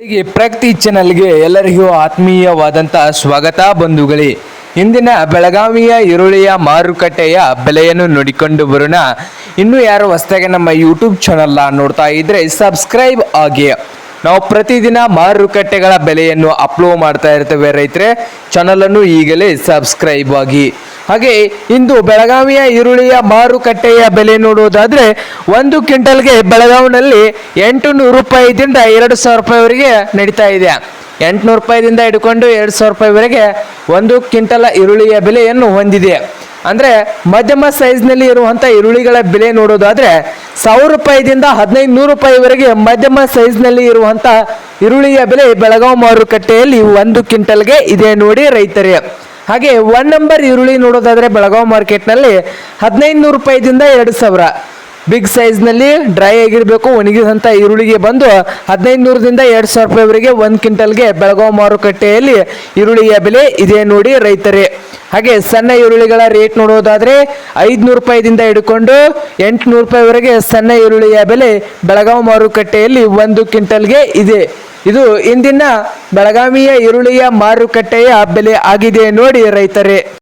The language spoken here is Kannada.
ಹೀಗೆ ಪ್ರಗತಿ ಚಾನಲ್ಗೆ ಎಲ್ಲರಿಗೂ ಆತ್ಮೀಯವಾದಂಥ ಸ್ವಾಗತ ಬಂಧುಗಳೇ. ಇಂದಿನ ಬೆಳಗಾವಿಯ ಈರುಳ್ಳಿಯ ಮಾರುಕಟ್ಟೆಯ ಬೆಲೆಯನ್ನು ನೋಡಿಕೊಂಡು ಬರೋಣ. ಇನ್ನು ಯಾರು ಹೊಸದಾಗಿ ನಮ್ಮ ಯೂಟ್ಯೂಬ್ ಚಾನಲ್ನ ನೋಡ್ತಾ ಇದ್ರೆ ಸಬ್ಸ್ಕ್ರೈಬ್ ಆಗಿ. ನಾವು ಪ್ರತಿದಿನ ಮಾರುಕಟ್ಟೆಗಳ ಬೆಲೆಯನ್ನು ಅಪ್ಲೋಡ್ ಮಾಡ್ತಾ ಇರ್ತೇವೆ ರೈತರೆ. ಚಾನಲನ್ನು ಈಗಲೇ ಸಬ್ಸ್ಕ್ರೈಬ್ ಆಗಿ. ಹಾಗೆ ಇಂದು ಬೆಳಗಾವಿಯ ಈರುಳ್ಳಿಯ ಮಾರುಕಟ್ಟೆಯ ಬೆಲೆ ನೋಡುವುದಾದ್ರೆ ಒಂದು ಕ್ವಿಂಟಲ್ಗೆ ಬೆಳಗಾವಿನಲ್ಲಿ ಎಂಟು ನೂರು ರೂಪಾಯಿದಿಂದ ಎರಡು ಸಾವಿರ ರೂಪಾಯಿವರೆಗೆ ನಡೀತಾ ಇದೆ. ಎಂಟುನೂರು ರೂಪಾಯಿದಿಂದ ಹಿಡ್ಕೊಂಡು ಎರಡು ಸಾವಿರ ರೂಪಾಯಿವರೆಗೆ ಒಂದು ಕ್ವಿಂಟಲ ಈರುಳ್ಳಿಯ ಬೆಲೆಯನ್ನು ಹೊಂದಿದೆ. ಅಂದರೆ ಮಧ್ಯಮ ಸೈಜ್ನಲ್ಲಿ ಇರುವಂಥ ಈರುಳ್ಳಿಗಳ ಬೆಲೆ ನೋಡೋದಾದ್ರೆ ಸಾವಿರ ರೂಪಾಯಿದಿಂದ ಹದಿನೈದು ನೂರು ರೂಪಾಯಿವರೆಗೆ ಮಧ್ಯಮ ಸೈಜ್ನಲ್ಲಿ ಇರುವಂಥ ಈರುಳ್ಳಿಯ ಬೆಲೆ ಬೆಳಗಾವಿ ಮಾರುಕಟ್ಟೆಯಲ್ಲಿ ಒಂದು ಕ್ವಿಂಟಲ್ಗೆ ಇದೆ ನೋಡಿ ರೈತರೇ. ಹಾಗೆ ಒನ್ ನಂಬರ್ ಈರುಳ್ಳಿ ನೋಡೋದಾದ್ರೆ ಬೆಳಗಾವಿ ಮಾರ್ಕೆಟ್ನಲ್ಲಿ ಹದಿನೈದು ನೂರು ರೂಪಾಯಿದಿಂದ ಎರಡು ಸಾವಿರ. ಬಿಗ್ ಸೈಜ್ನಲ್ಲಿ ಡ್ರೈ ಆಗಿರಬೇಕು ಒಣಗಿದಂಥ ಈರುಳ್ಳಿಗೆ ಬಂದು ಹದಿನೈದು ನೂರದಿಂದ ಎರಡು ಸಾವಿರ ರೂಪಾಯಿವರೆಗೆ ಒಂದು ಕ್ವಿಂಟಲ್ಗೆ ಬೆಳಗಾವಿ ಮಾರುಕಟ್ಟೆಯಲ್ಲಿ ಈರುಳ್ಳಿಯ ಬೆಲೆ ಇದೆ ನೋಡಿ ರೈತರೇ. ಹಾಗೆ ಸಣ್ಣ ಈರುಳ್ಳಿಗಳ ರೇಟ್ ನೋಡೋದಾದ್ರೆ ಐದುನೂರು ರೂಪಾಯಿದಿಂದ ಹಿಡ್ಕೊಂಡು ಎಂಟುನೂರು ರೂಪಾಯಿವರೆಗೆ ಸಣ್ಣ ಈರುಳ್ಳಿಯ ಬೆಲೆ ಬೆಳಗಾವಿ ಮಾರುಕಟ್ಟೆಯಲ್ಲಿ ಒಂದು ಕ್ವಿಂಟಲ್ಗೆ ಇದೆ. ಇದು ಇಂದಿನ ಬೆಳಗಾವಿಯ ಈರುಳ್ಳಿಯ ಮಾರುಕಟ್ಟೆಯ ಬೆಲೆ ಆಗಿದೆ ನೋಡಿ ರೈತರೇ.